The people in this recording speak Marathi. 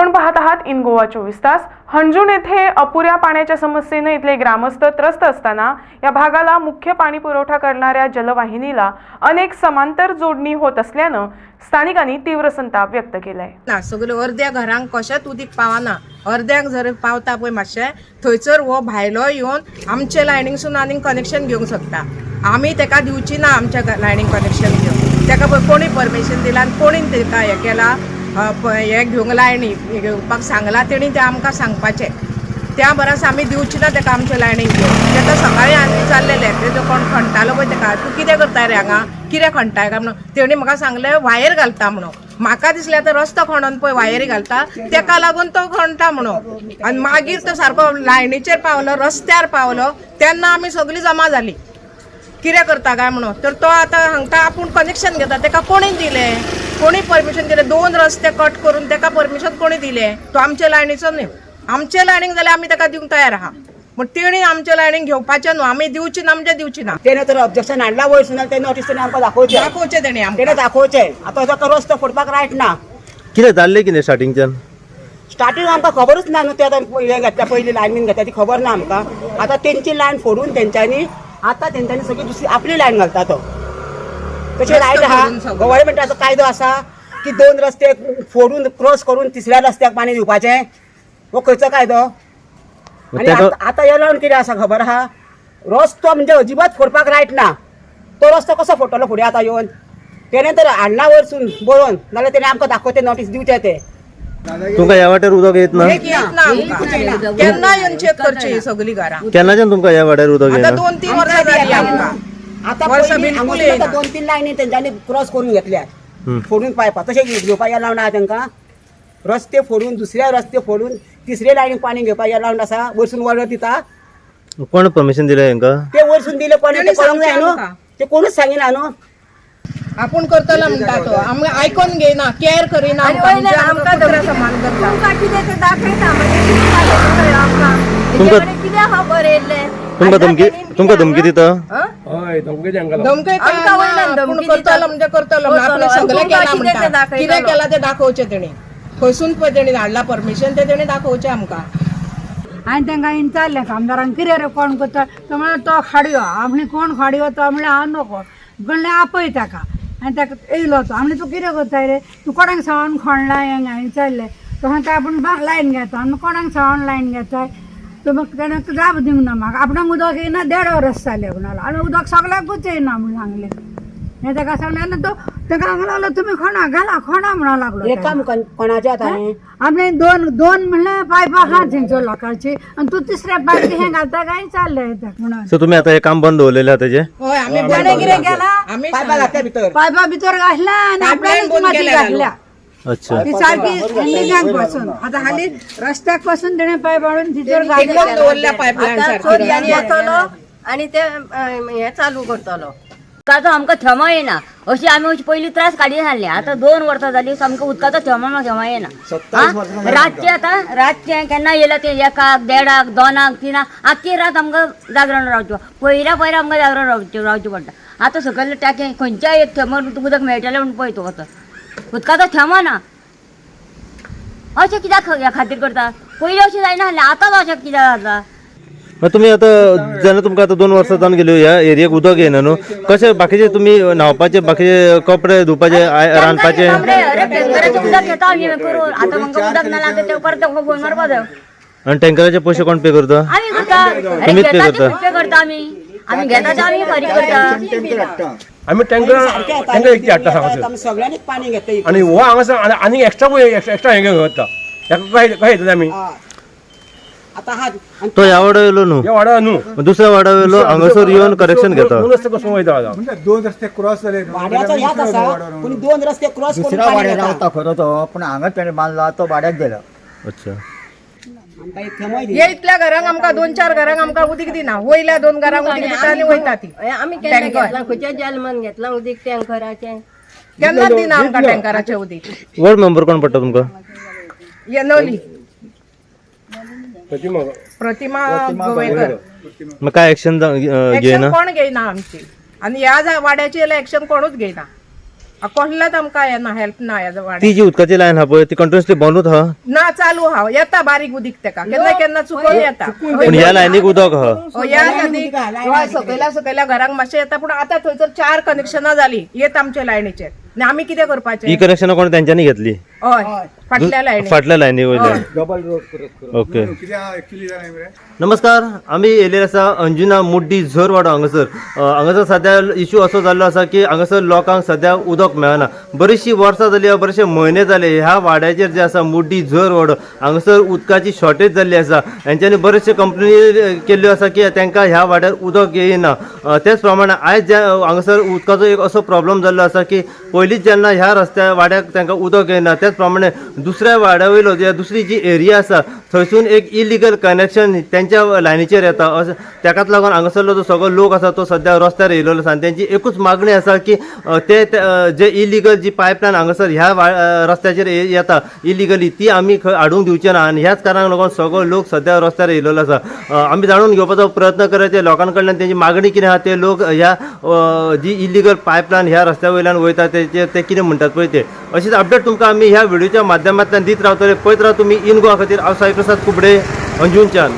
आपण पाहत आहात इन गोवा चोवीस तास. हंजून येथे अपुऱ्या पाण्याच्या समस्येने इथले ग्रामस्थ त्रस्त असताना या भागाला मुख्य पाणी पुरवठा करणाऱ्या जलवाहिनीला अनेक समांतर जोडणी होत असल्यानं स्थानिकांनी तीव्र संताप व्यक्त केलाय. ना सगळे अर्द्या घरांक कशेंच उदीक पावना? अर्ध्यांक जर पावता पळय मातशें थंयसर हो भायलो येवन आमचे लायनींगसून आनी कनेक्शन घेवंक शकता. आमी ताका दिवची ना आमच्या लायनींग कनेक्शन घेवन तेका कोणी परमिशन दिला आनी कोणी ताका हें केला? हें घेवंक लायनी घेवपाक सांगला तेणी तें आमकां सांगपाचें. त्या बरास आमी दिवची ना ताका आमचे लायनीक घेवन तर सकाळीं आमी चाललेले. तेजो कोण खणटालो पळय ताका तूं कितें करता रे हांगा? कितें खणटाय काय म्हणून? तेणी म्हाका सांगलें वायर घालता म्हणून. म्हाका दिसलें आतां रस्तो खणून पळय वायरी घालता. तेका लागून तो खणटा म्हणून. आनी मागीर तो सारको लायनीचेर पावलो रस्त्यार पावलो. तेन्ना आमी सगळीं जमा जालीं. कितें करता काय म्हणून? तर तो आतां हांगा आपूण कनेक्शन घेता. ताका कोणी दिलें? कोणी परमिशन दिलें? दोन रस्ते कट करून ताका परमिशन कोणी दिलें? तो आमचे लायनीचो न्ही. आमचे लायनीक जाल्यार आमी ताका दिवंक तयार आहा. पूण तेणी आमचे लायनीक घेवपाचें न्हू. आमी दिवची ना म्हणजे दिवची ना. त्याने तर ऑब्जेक्शन हाडला वयर ना ते नोटीस त्याने आमकां दाखोवचे. दाखोवचें तेणी आमकां. त्याने दाखोवचे. आता तो रस्तो फोडपाक रायट ना. कितें जाल्लें कितें स्टार्टिंगच्यान स्टार्टींग आमकां खबरूच ना न्हू. ते आतां हे घेतल्या पयली लायनीन घेतल्या ती खबर ना आमकां. आतां तेंची लायन फोडून तेंच्यांनी आतां तेंच्यांनी सगळी दुसरी आपली लायन घालता तो. आहा फोडून सगळो. गव्हर्मेंटाचो कायदो आसा की दोन रस्ते फोडून क्रॉस करून तिसऱ्या रस्त्याक पाणी दिवपाचें. हो खंयचो कायदो? आनी आतां आतां येयलो कितें आसा खबर आहा रस्तो म्हणजे अजिबात फोडपाक रायट ना. तो रस्तो कसो फोडटलो फुडें आतां येवन तेणे तर हाडला वरसून बरोवन जाल्यार तेणे आमकां दाखोवचे नोटीस दिवचे ते. तुमकां ह्या वाट्यार उदक येत ना? केन्ना येवन चेक करची ही सगळीं घरां. केन्नाच्यान तुमकां ह्या वाट्यार उदक येना दोन तीन वर्सां जालीं आमकां. आता वर्सां पयलीं बिलकुल हांगासर येयना. आतां दोन तीन लायनी तेंच्यांनी क्रॉस करून घेतल्यात हम्म. फोडून पायपा तशें घेवपाक येलावण आहा तांकां रस्ते फोडून दुसऱ्या रस्ते फोडून तिसरे लायनीक पाणी घेवपाक येलावण आसा वरसून वडर दिता कोण परमिशन दिलें हांकां ते वरसून दिले कोणी तेणी ते कळूंक जाय सांगचें न्हू आमकां. ते कोणूच सांगिना न्हू आपूण करतलो म्हणटा तो आमी आयकोन घेयना केअर करिना आमकां आमकां समान करता तुमकां कितें तें दाखयता म्हणजे कितें दाखयता कळ्ळें आमकां तुमकां- तेजे कडेन कितें आहा बरयल्लें तुमकां धमकी तुमकां धमकी दिता? धमकी आमकां वयल्यान आपूण धमकी करतलो दिता. म्हणजे करतलो सगळें तुमकां केलां तें म्हणटा दाखयतलो. कितें केलां तें दाखोवचें तेणी खंयसून पळय तेणी हाडला परमिशन तें तेणी दाखोवचें आमकां. हांवें तांकां विचारलें कामदारांक कितें रे कोण करता तो म्हळ्यार तो खाडयो. आमली कोण खाडयो? तो म्हणल्यार हांव नको. म्हणलें आपय ताका. आनी ताका येयलो तो आमले तूं कितें करताय रे? तूं कोणाक सावन खणला हें हांवें विचारलें तो सांगता आपूण बा- लायन घेता. आनी कोणाक सावन लायन घेताय. तो म्हाका ताणें जाप दिवंक ना म्हाका आपणाक उदक येयना देड वरस जालें म्हणलो आनी उदक सगळ्याकूच येयना म्हणून सांगलें. हें ताका सांगलें आनी तो ताका सांगूंक लागलो तुमी खणा घाला खणा म्हणूंक लागलो हे. काम कोण- कोणाचें आतां हें? आमी दोन दोन म्हणल्यार पायपां आहा थंयच्यो लोकांची. आनी तूं तिसऱ्या पायपी हें घालता काय चाललें तेका म्हणून. सो तुमी आतां हें काम बंद दवरलेलें आहा तेजें हय आमी ताणें कितें केलां. आमी पायपा घातल्या भितर. पायपा भितर बंद माती केल्या घातल्या. अच्छा. ती सारकी हँडीजॅकपासून. आतां हाली रस्त्याकपासून पायपलायन आतां सारकी चोरयांनी येतलो आनी ते अं, हें चालू करतलो. उदकाचो आमकां थेमो येना अशी आमी अशी पयलीं त्रास काडीन हाडले आतां दोन वर्सां जालीं सामको उदकाचो थेमो थेमो येना हा? रातचें आतां रातचें केन्ना येयला तें एकाक देडाक दोनाक तिनाक. आख्खी रात आमकां जागरण रावचें. पयल्या पयल्या आमकां जागरण रावचें रावचें पडटा. आतां सकयल टाकें खंयच्याय एक थेंब उदक मेळटलें म्हूण पळय तूं वता उदकाचो थेमो ना. अशें कित्याक ह्या खातीर करता पयलीं अशें जायना आसलें आतांच अशें कित्याक जाता मागीर तुमी आतां जेन्ना तुमकां आतां दोन वर्सां जावन गेली ह्या एरियेक उदक येना न्हू कशें बाकीचे तुमी न्हावपाचे बाकीचे कपडे धुवपाचे रांदपाचे? टँकराचें उदक घेता आमी करून. आतां म्हाका उदक ना लागत तें परत ताका फोन मारपा जाय आनी टँकराचे पयशे कोण पे करता? आमी करता. अरे तुमीच पे करता? पे करता आमी आमी घेता ते आमी फारीक करता आम्ही टँकर टँकर एकटी हाडटा सांगासर आमी सगळ्यांनीच पाणी आणि हो हांगासर आनी- आनी एक्स्ट्रा एक्स्ट्रा हें ताका काय काय येतात आमी आतां हा आनी तो ह्या वाडो येयलो न्हू. या वाडा न्हू. दुसऱ्या वाडो येयलो हांगासर येवन करेक्शन घेता दोन रस्ते कसं वयता आता म्हणजे दोन रस्ते क्रॉस वाड्याचो आसा पूण दोन रस्ते क्रॉस करून दुसऱ्या पाणी वाड्यार घेता. रावता खरो तो पण हांगा तेणें बांदला तो भाड्याक गेला. अच्छा आमकां एक थेंबय दी. हे इतल्या घरांक आमकां दोन चार घरांक आमकां उदीक दिना. वयल्या दोन घरांक उदीक दिता आनी वयता ती. आमी केन्ना घेतला? खंयच्या जल्मान घेतला उदीक टँकराचें? केन्नाच दिना आमकां टँकराचें उदीक? वॉर्ड मेंबर कोण पडटा तुमकां? येनोली प्रतिमा. प्रतिमा गोवेकर. काय एक्शन घेयना कोण घेयना आमची? आनी ह्या जा- वाड्याची एक्शन कोणूच घेयना कसलाच आमकां येना हेल्प ना ह्या वाड्याक ती जी उदकाची लायन हा पळय ती कंटिन्युअसली बंदूच हा. ना चालू हा. येता बारीक उदीक तेका केन्ना केन्ना चुकून येता. पूण ह्या लायनीक उदक हा. हो, या नदीक हय, सकयल्या सकयल्या घरांक मातशें येता. पूण आतां थंयसर चार कनेक्शनां जाली येत आमचे लायनीचे आनी आमी कितें ही करपाचें कनेक्शनां कोण तेंच्यांनी घेतली. हय. फाटल्या लायनी फाटल्या ओके नमस्कार आमी येयलेले आसा अंजुना मुड्डी झर वाडो हांगासर हांगासर सध्या इश्यू असो जाल्लो आसा की हांगासर लोकांक सध्या उदक मेळना. बरीचशी वर्सां जाली बरेचशे म्हयने जाले ह्या वाड्याचेर जे आसा मुड्डी झर वाडो हांगासर उदकाची शॉर्टेज जाल्ली आसा हेंच्यांनी बरेचशे कंपनी केल्ल्यो आसा की तांकां ह्या वाड्यार उदक येयना तेच प्रमाणे आयज ज्या हांगासर उदकाचो एक असो प्रॉब्लेम जाल्लो आसा की पयलींच जेन्ना ह्या रस्त्या वाड्याक तांकां उदक येना त्याच प्रमाणे दुसऱ्या वाड्या वयलो जे दुसरी जी एरिया आसा थंयसून एक इलिगल कनेक्शन त्यांच्या लायनीचेर येता. असं ताकाच लागून हांगासरलो जो सगळो लोक आसा तो सध्या रस्त्यार येयलेलो आसा. आनी तेंची एकूच मागणी आसा की ते जे इलिगल जी पायपलायन हांगासर ह्या वा- रस्त्याचेर येता इलिगली ती आमी खंय हाडूंक दिवचे ना. आनी ह्याच कारणाक लागून सगळो लोक सध्या रस्त्यार येयलेलो आसा. आमी जाणून घेवपाचो प्रयत्न करायचे लोकां कडल्यान तेंची मागणी कितें आहा ते लोक ह्या जी इलिगल पायपलायन ह्या रस्त्या वयल्यान वयता तेचे ते कितें म्हणटात पळय ते. अशीच अपडेट तुमकां आमी ह्या व्हिडिओच्या माध्यमांतल्यान दीत रावतले. पळयत राव तुमी इन गोवा खातीर हांव सायकल प्रसाद कुबडे अंजुनच्यान